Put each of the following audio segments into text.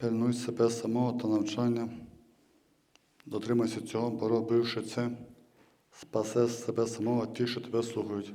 Пильнуй себе самого та навчання, дотримайся цього, бо робивши це, спасе себе самого ті, що тебе слухають.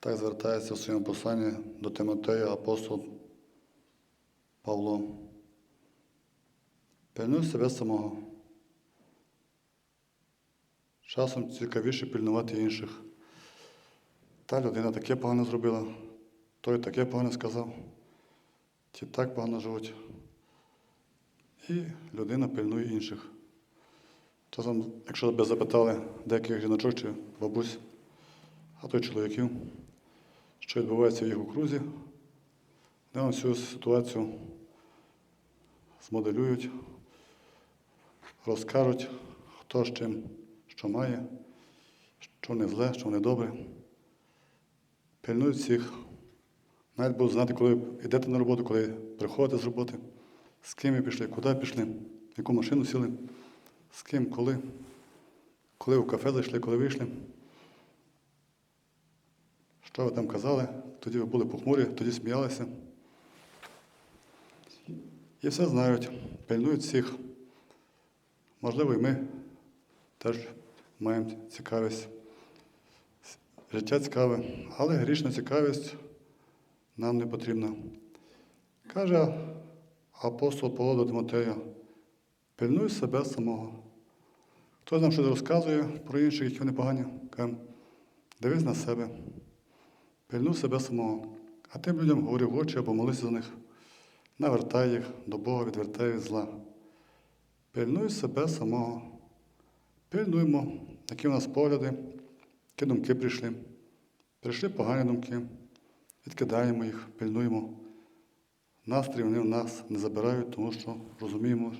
Так звертається в своєму посланні до Тимотея апостол Павло. Пильнуй себе самого. Часом цікавіше пильнувати інших. Та людина таке погане зробила, той таке погане сказав, ті так погано живуть. І людина пильнує інших. Часом, якщо тебе запитали деяких жіночок чи бабусь, а то й чоловіків, що відбувається в їх окрузі, вони вам всю ситуацію змоделюють, розкажуть, хто з чим що має, що не зле, що не добре. Пильнують всіх. Навіть будуть знати, коли йдете на роботу, коли приходите з роботи, з ким ви пішли, куди пішли, в яку машину сіли, з ким, коли, коли в кафе зайшли, коли вийшли. Що ви там казали, тоді ви були похмурі, тоді сміялися. І все знають, пильнують всіх. Можливо, і ми теж маємо цікавість. Життя цікаве, але грішна цікавість нам не потрібна. Каже апостол Павло до Тимотея, пильнуй себе самого. Хтось нам щось розказує про інших, які вони погані, каже, дивись на себе, пильнуй себе самого. А тим людям говори в очі або молися за них, навертай їх до Бога, відвертай від зла. Пильнуй себе самого. Пильнуємо, які в нас погляди, які думки прийшли. Прийшли погані думки, відкидаємо їх, пильнуємо. Настрій вони в нас не забирають, тому що розуміємо,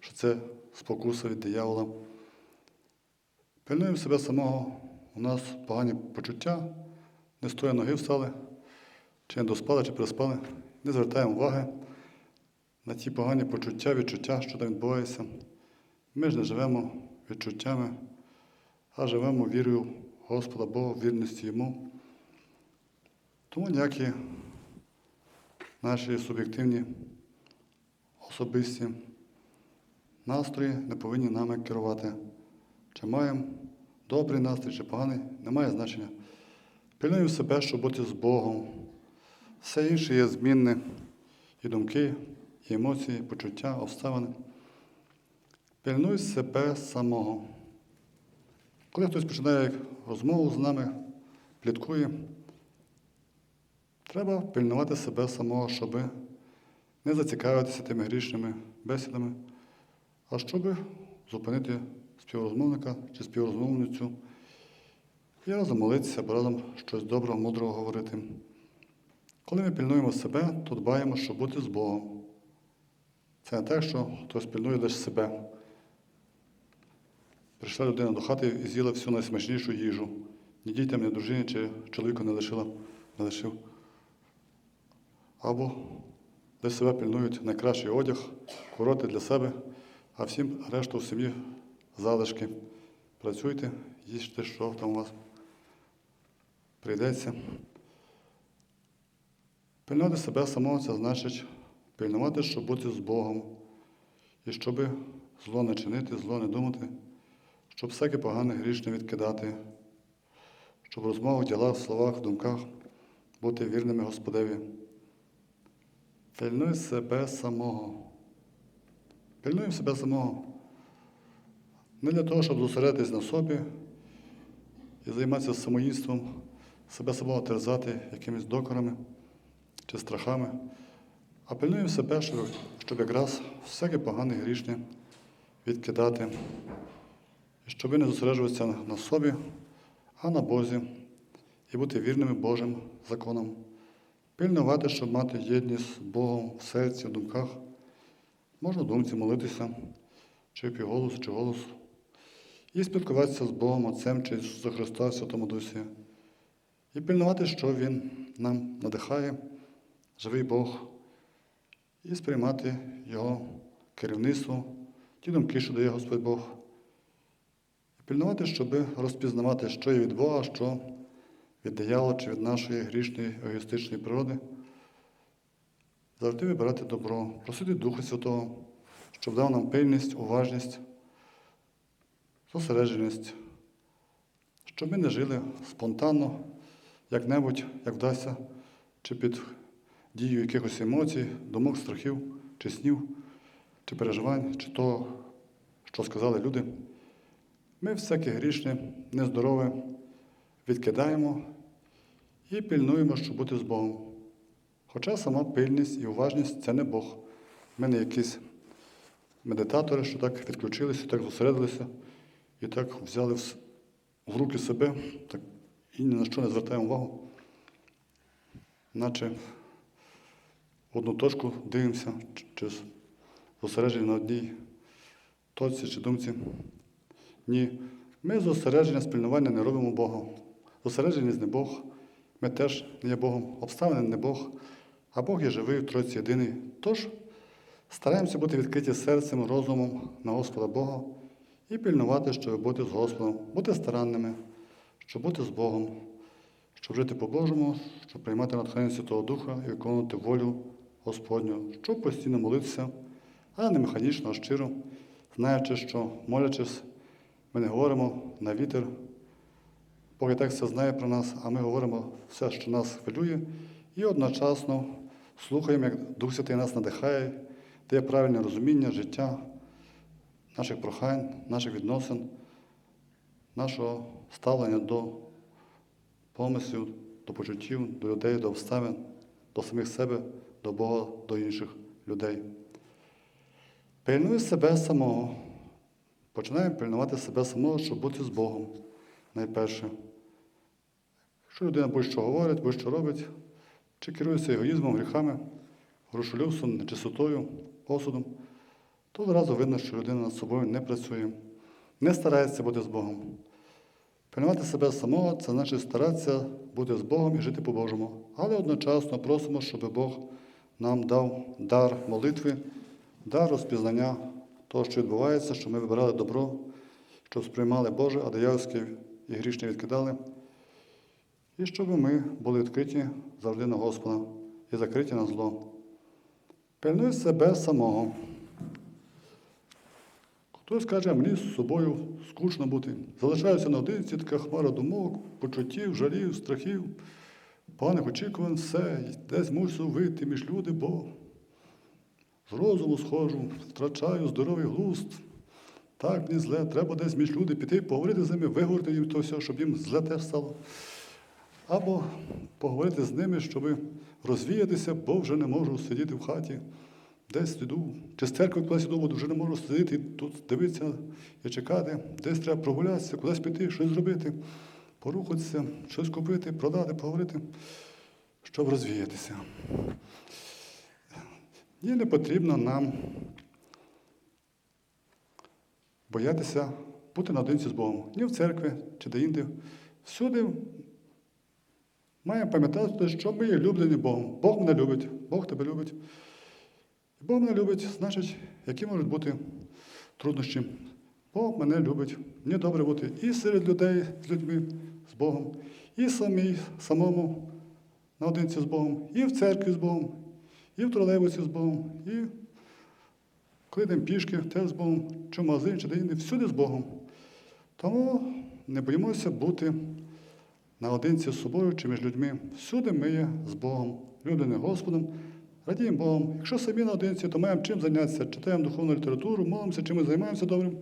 що це спокуса від диявола. Пильнуємо себе самого, у нас погані почуття, не стоя ноги встали, чи не доспали, чи переспали. Не звертаємо уваги на ті погані почуття, відчуття, що там відбувається. Ми ж не живемо відчуттями, а живемо вірою Господа Бога, вірності Йому. Тому ніякі наші суб'єктивні особисті настрої не повинні нами керувати. Чи маємо добрий настрій, чи поганий, не має значення. Пильнуємо себе, щоб бути з Богом. Все інше є змінне і думки, і емоції, і почуття, обставини. Пильнуй себе самого. Коли хтось починає розмову з нами, пліткує, треба пильнувати себе самого, щоб не зацікавитися тими грішними бесідами, а щоб зупинити співрозмовника чи співрозмовницю і разом молитися, або разом щось доброго, мудрого говорити. Коли ми пильнуємо себе, то дбаємо, щоб бути з Богом. Це не так, що хтось пильнує лише себе. Прийшла людина до хати і з'їла всю найсмачнішу їжу. Ні дітям, ні дружині чи чоловіку не лишила, не лишив. Або десь себе пильнують найкращий одяг, короти для себе, а всім решту в сім'ї залишки. Працюйте, їжте, що там у вас прийдеться. Пильнувати себе самого це значить пильнувати, щоб бути з Богом, і щоб зло не чинити, зло не думати, щоб всяке погане грішне відкидати, щоб в розмовах, ділах, словах, думках бути вірними Господеві. Пильнуй себе самого. Пильнуй себе самого. Не для того, щоб зосередитись на собі і займатися самоїдством, себе самого терзати якимись докорами чи страхами, а пильнуємо себе, щоб, щоб якраз всяке погане грішне відкидати, і щоб не зосереджуватися на собі, а на Бозі, і бути вірними Божим законом. Пильнувати, щоб мати єдність з Богом в серці, в думках. Можна в думці молитися, чи півголосу, чи голосу. І спілкуватися з Богом, Отцем чи Ісусом Христа Святому Дусі. І пильнувати, що Він нам надихає, живий Бог, і сприймати Його керівництво, ті думки, що дає Господь Бог. І пильнувати, щоб розпізнавати, що є від Бога, що від диявола чи від нашої грішної егоїстичної природи. завжди вибирати добро, просити Духа Святого, щоб дав нам пильність, уважність, зосередженість, щоб ми не жили спонтанно, як-небудь, як вдасться, чи під дією якихось емоцій, думок, страхів, чи снів, чи переживань, чи того, що сказали люди. Ми всяке грішне, нездорове відкидаємо і пильнуємо, щоб бути з Богом. Хоча сама пильність і уважність це не Бог. Ми не якісь медитатори, що так відключилися, так зосередилися і так взяли в, руки себе так, і ні на що не звертаємо увагу. Наче в одну точку дивимося, чи- зосереджені на одній точці чи думці. Ні. Ми зосередження спільнування не робимо Богом. Зосередженість не Бог. Ми теж є Богом. Обставини не Бог. А Бог є живий Тройці єдиний. Тож стараємося бути відкриті серцем, розумом на Господа Бога і пильнувати, щоб бути з Господом, бути старанними, щоб бути з Богом, щоб жити по-божому, щоб приймати натхнення Святого Духа і виконувати волю Господню, щоб постійно молитися, а не механічно, а щиро, знаючи, що молячись, ми не говоримо на вітер. Бог і так все знає про нас, а ми говоримо все, що нас хвилює, і одночасно слухаємо, як Дух Святий нас надихає, дає правильне розуміння життя, наших прохань, наших відносин, нашого ставлення до помислів, до почуттів, до людей, до обставин, до самих себе, до Бога, до інших людей. Пильнуй себе самого. Починаємо пильнувати себе самого, щоб бути з Богом найперше. Якщо людина будь-що говорить, будь-що робить, чи керується егоїзмом, гріхами, грошолюбством, нечистотою, осудом, то одразу видно, що людина над собою не працює, не старається бути з Богом. Пильнувати себе самого це значить старатися бути з Богом і жити по-божому. Але одночасно просимо, щоб Бог нам дав дар молитви, дар розпізнання того, що відбувається, щоб ми вибирали добро, щоб сприймали Боже, а диявольське і грішне відкидали. І щоб ми були відкриті завжди на Господа і закриті на зло. Пильнуй себе самого. Хтось каже, мені з собою скучно бути. Залишаюся наодинці, така хмара думок, почуттів, жалів, страхів, поганих очікувань, все, десь мушу вийти між люди, бо з розуму схожу, втрачаю здоровий глузд. Так, мені зле, треба десь між люди піти, поговорити з ними, виговорити їм то все, щоб їм зле теж стало. Або поговорити з ними, щоб розвіятися, бо вже не можу сидіти в хаті. Десь йду, чи з церкви кудись йду, вже не можу сидіти тут, дивитися і чекати. Десь треба прогулятися, кудись піти, щось зробити, порухатися, щось купити, продати, поговорити, щоб розвіятися. І не потрібно нам боятися бути наодинці з Богом. Ні в церкві чи де-інде. Всюди маємо пам'ятати, що ми є люблені Богом. Бог мене любить, Бог тебе любить. Бог мене любить, значить, які можуть бути труднощі. Бог мене любить. Мені добре бути і серед людей, з людьми, з Богом, і самій, самому наодинці з Богом, і в церкві з Богом, і в тролейбусі з Богом, і коли пішки, теж з Богом, чи магазин, чи де-інде, всюди з Богом. Тому не боїмося бути наодинці з собою чи між людьми. Всюди ми є з Богом, люблені Господом, радіємо Богом. Якщо самі наодинці, то маємо чим зайнятися, читаємо духовну літературу, молимося, чимось займаємося добрим,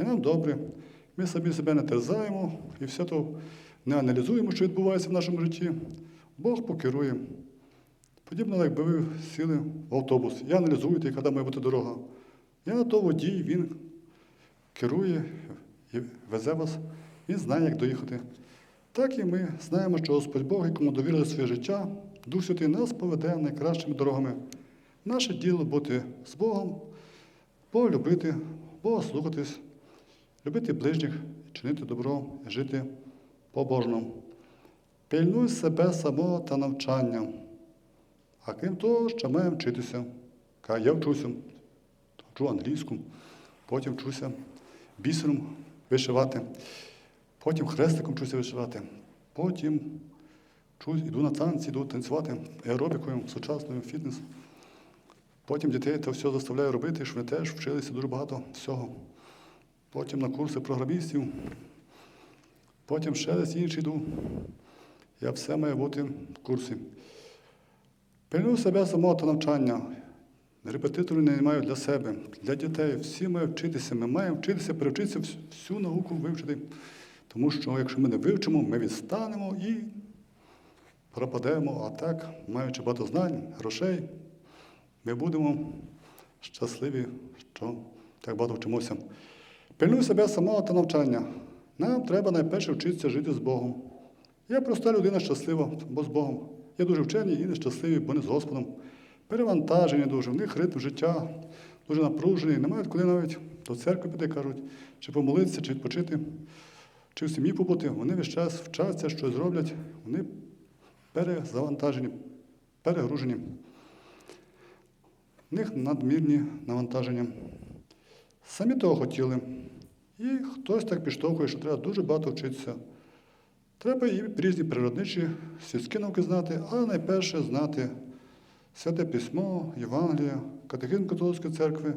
і нам добре. Ми самі себе не терзаємо і все то не аналізуємо, що відбувається в нашому житті. Бог покерує. Подібно, якби ви сіли в автобус і аналізуєте, яка має бути дорога. Я на то водій, він керує везе вас, він знає, як доїхати. Так і ми знаємо, що Господь Бог, якому довірили своє життя, Дух Святий нас поведе найкращими дорогами. Наше діло бути з Богом, Бога любити, Бога слухатись, любити ближніх, чинити добро, жити по-божному. Пильнуй себе самого та навчання. А крім того, ще маємо вчитися. Я вчуся, вчу англійську, потім вчуся бісером вишивати, потім хрестиком вчуся вишивати, потім вчусь, йду на танці, йду танцювати аеробікою, сучасною, фітнес. Потім дітей це все заставляю робити, щоб вони теж вчилися дуже багато всього. Потім на курси програмістів. Потім ще десь інші йду. Я все має бути в курсі. Пильную себе самого та навчання. Репетитори не мають для себе, для дітей. Всі мають вчитися. Ми маємо вчитися, перевчитися всю науку вивчити. Тому що якщо ми не вивчимо, ми відстанемо і пропадемо. А так, маючи багато знань, грошей, ми будемо щасливі, що так багато вчимося. Пильнуй себе самого та навчання. Нам треба найперше вчитися жити з Богом. Я проста людина щаслива, бо з Богом. Я дуже вчені і нещасливі, бо не з Господом. Перевантажені дуже, в них ритм життя дуже напружений, не мають коли навіть до церкви піти, кажуть, чи помолитися, чи відпочити, чи в сім'ї побути. Вони весь час вчаться, щось роблять, вони перезавантажені, перегружені. В них надмірні навантаження. Самі того хотіли. І хтось так підштовхує, що треба дуже багато вчитися. Треба і різні природничі світські науки знати, але найперше знати Святе Письмо, Євангелія, катехизм католицької церкви,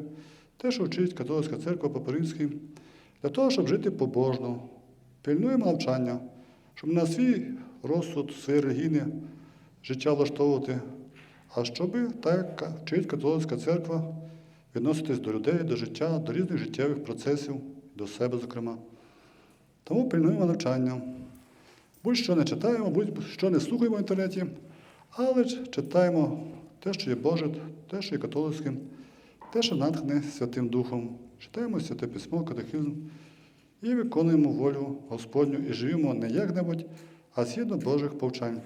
те, що вчить католицька церква по-паризьки, для того, щоб жити побожно. Пильнуємо навчання, щоб на свій розсуд, своє релігійне життя влаштовувати, а щоб, так вчить католицька церква, відноситись до людей, до життя, до різних життєвих процесів, до себе, зокрема. Тому пильнуємо навчання. Будь-що не читаємо, будь-що не слухаємо в інтернеті, але читаємо те, що є Боже, те, що є католицьким, те, що натхне Святим Духом. Читаємо Святе Письмо, катехизм і виконуємо волю Господню і живемо не як-небудь, а згідно Божих повчань.